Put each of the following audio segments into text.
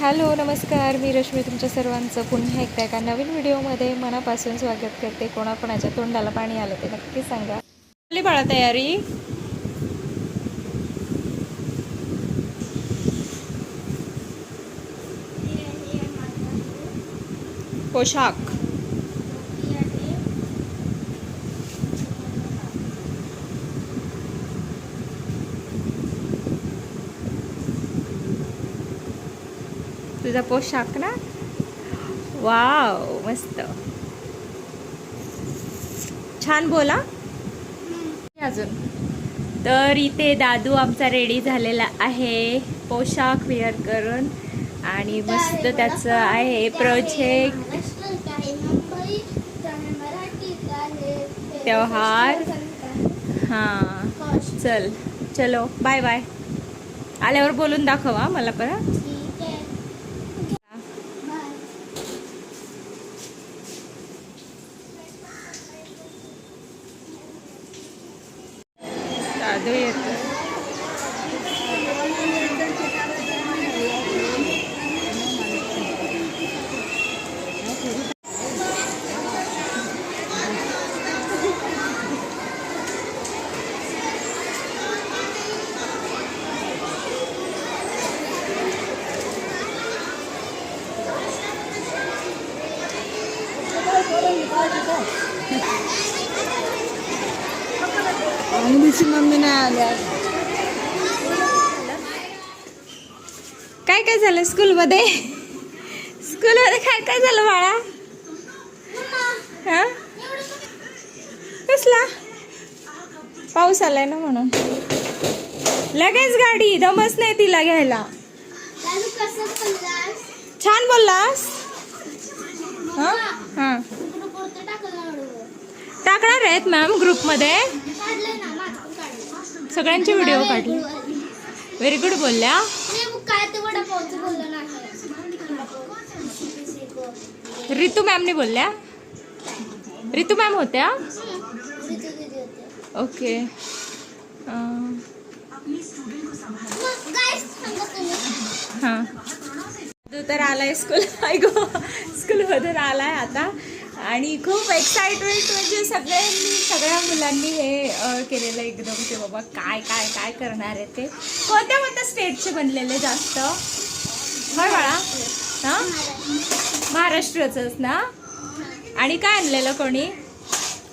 Hello नमस्कार. मी रश्मी तुमच्या सर्वांचं पुन्हा एकदा एका नवीन व्हिडिओमध्ये मनापासून स्वागत करते. कोणाकोणाच्या तोंडाला पाणी आलं ते नक्की सांगा. झाली बाळा तयारी? पोशाख. तुझा पोशाख ना. वाव मस्त. छान बोला. अजून. तर इथे दादू आमचा रेडी झालेला आहे. पोशाख वेअर करून. आणि मस्त त्याचं आहे प्रोजेक्ट त्योहार. हां. चल चलो बाय बाय आल्यावर बोलून दाखव मला परत दादू येतो अंगलीची मम्मी नाही आल्या काय काय झालं स्कूलमध्ये? स्कूलमध्ये काय काय झालं बाळा? हा? कसला? पाऊस आलाय ना म्हणून. लगेच गाडी दमच नाही तिला घ्यायला. छान बोललास? हा? हा. टाकणार आहेत मॅम ग्रुपमध्ये? सगळ्यांचे व्हिडिओ काढले. व्हेरी गुड बोलल्या. रितू मॅमने बोलल्या? रितू मॅम होत्या? ओके हां. तू तर आलाय स्कूल ऐको स्कूलमधून आलाय आता. आणि खूप एक्साइटमेंट म्हणजे सगळ्यांनी सगळ्या मुलांनी हे केलेलं एकदम की बाबा काय काय काय करणार आहे ते. कोणत्या कोणत्या स्टेटचे बनलेले जास्त? होय बाळा हां? महाराष्ट्राचंच ना? आणि काय आणलेलं कोणी?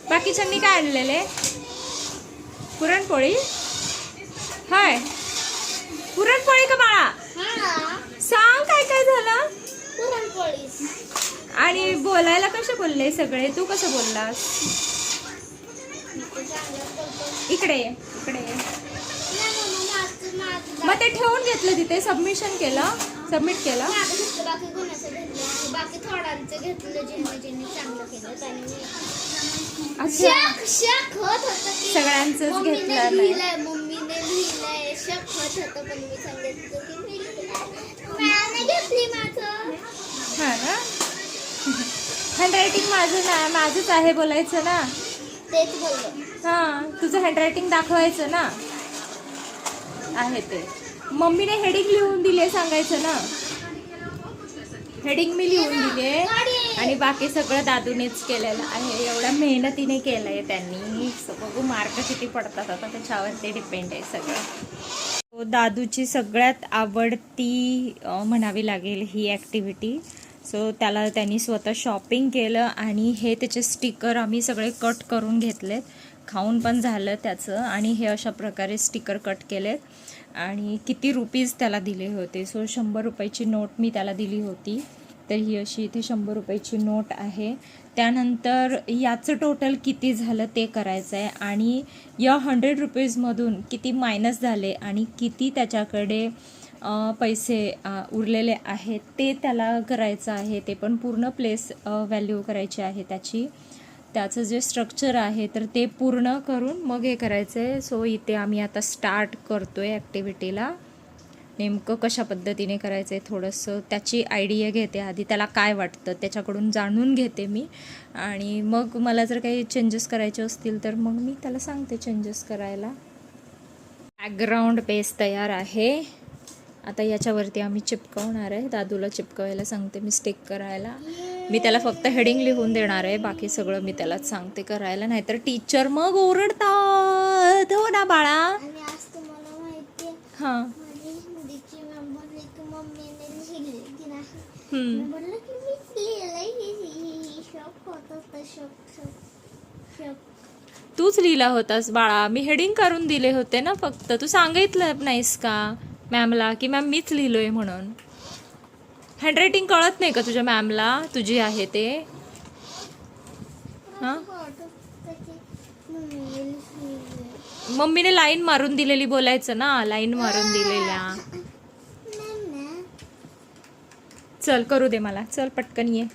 बाकीच्यांनी काय आणलेले? पुरणपोळी? होय. पुरणपोळी का बाळा? हा. सांग काय काय झालं? पुरणपोळी. आणि बोलायला कसे बोलले सगळे? तू कसं बोललास? इकडे इकडे. मग ते ठेवून घेतलं तिथे सबमिशन केलं सबमिट केलं. बाकी कोणाचं घेतलं हा ना? हँडरायटिंग माझं ना माझंच आहे बोलायचं ना. तेच बोललो. हा तुझं हँडरायटिंग दाखवायचं ना. आहे ते. मम्मीने हेडिंग लिहून दिले सांगायचं ना. हेडिंग मी लिहून दिले आणि बाकी सगळं दादूनेच केलेलं आहे. एवढ्या मेहनतीने केलंय त्यांनी. So बघू मार्क किती पडतात. आता त्याच्यावरती डिपेंड आहे सगळं. दादूची सगळ्यात आवडती म्हणावी लागेल ही ॲक्टिव्हिटी सो त्याला त्यांनी स्वतः शॉपिंग केलं आणि हे त्याचे स्टिकर आम्ही सगळे कट करून घेतलेत. खाऊन पण झालं त्याचं आणि हे अशा प्रकारे स्टिकर कट केलेत. आणि किती रुपीज त्याला दिले होते. सो शंभर रुपयाची नोट मी त्याला दिली होती. तर ही अशी इथे शंभर रुपयाची नोट आहे. त्यानंतर याचं टोटल किती झालं ते करायचं आहे आणि या हंड्रेड रुपीजमधून किती मायनस झाले आणि किती त्याच्याकडे पैसे उरलेले आहेत ते त्याला करायचं आहे ते पण पूर्ण प्लेस व्हॅल्यू करायची आहे त्याची. त्याचं जे स्ट्रक्चर आहे तर ते पूर्ण करून मग हे करायचं आहे सो इथे आम्ही आता स्टार्ट करतो आहे ॲक्टिव्हिटीला नेमकं कशा पद्धतीने करायचं आहे थोडंसं त्याची आयडिया घेते आधी त्याला काय वाटतं त्याच्याकडून जाणून घेते मी. आणि मग मला जर काही चेंजेस करायचे असतील तर मग मी त्याला सांगते चेंजेस करायला. बॅकग्राऊंड बेस तयार आहे. आता याच्यावरती आम्ही चिपकवणार आहे. दादूला चिपकवायला सांगते मी स्टिक करायला. मी त्याला फक्त हेडिंग लिहून देणार आहे. बाकी सगळं मी त्यालाच सांगते करायला. नाहीतर टीचर मग ओरडतात. हो ना बाळा? हां. तूच लिहिला होतास बाळा. मी हेडिंग करून दिले होते ना फक्त. तू सांगितलं नाहीस का? मॅमला की मॅम मीच लिहिलो आहे म्हणून हँडरायटिंग कळत नाही का तुझ्या मॅमला? तुझी आहे ते? हां? मम्मीने लाईन मारून दिलेली बोलायचं ना? लाईन मारून दिलेल्या. चल करू दे मला. चल पटकन ये.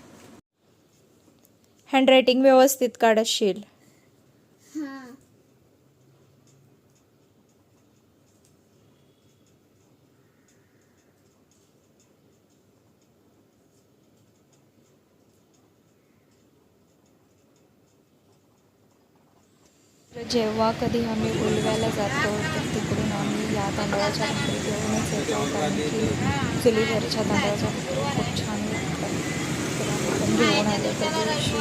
हँडरायटिंग व्यवस्थित काढशील. जेव्हा कधी आम्ही उलव्याला जातो तर तिकडून आम्ही या तांदळाच्या भाकरी घेऊनच येतो. कारण की चुलीवरच्या तांदळाच्या भाकरी खूप छान लागतात. तर आम्ही पण घेऊन आलो त्या दिवशी.